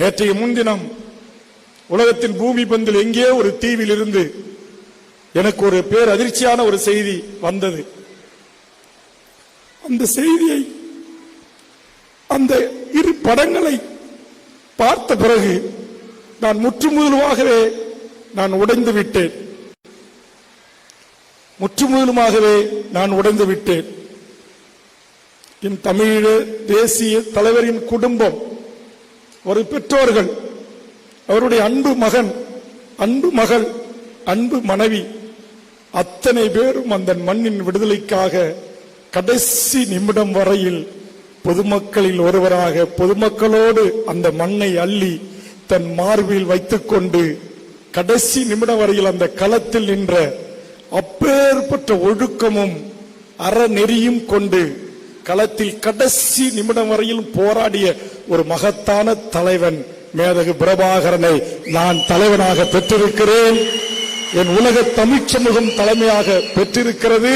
நேற்றைய முன்தினம் உலகத்தின் பூமி பந்தில் எங்கே ஒரு தீவில் இருந்து எனக்கு ஒரு பேர் அதிர்ச்சியான ஒரு செய்தி வந்தது. அந்த செய்தியை அந்த இரு படங்களை பார்த்த பிறகு நான் முற்றுமுதலுமாகவே நான் உடைந்து விட்டேன். முற்றுமுதலுமாகவே நான் உடைந்து விட்டேன். என் தமிழ் தேசிய தலைவரின் குடும்பம் ஒரு பெற்றோர்கள் அவருடைய அன்பு மகன் அன்பு மகள் அன்பு மனைவி அத்தனை பேரும் அந்த மண்ணின் விடுதலைக்காக கடைசி நிமிடம் வரையில் பொதுமக்களில் ஒருவராக பொதுமக்களோடு அந்த மண்ணை அள்ளி தன் மார்பில் வைத்துக்கொண்டு கடைசி நிமிடம் வரையில் அந்த களத்தில் நின்ற அப்பேற்பட்ட ஒழுக்கமும் அறநெறியும் கொண்டு களத்தில் கடைசி நிமிடம் வரையிலும் போராடிய ஒரு மகத்தான தலைவன் மேதகு பிரபாகரனை நான் தலைவனாக பெற்றிருக்கிறேன். என் உலக தமிழ்ச்சமுகம் தலைமையாக பெற்றிருக்கிறது.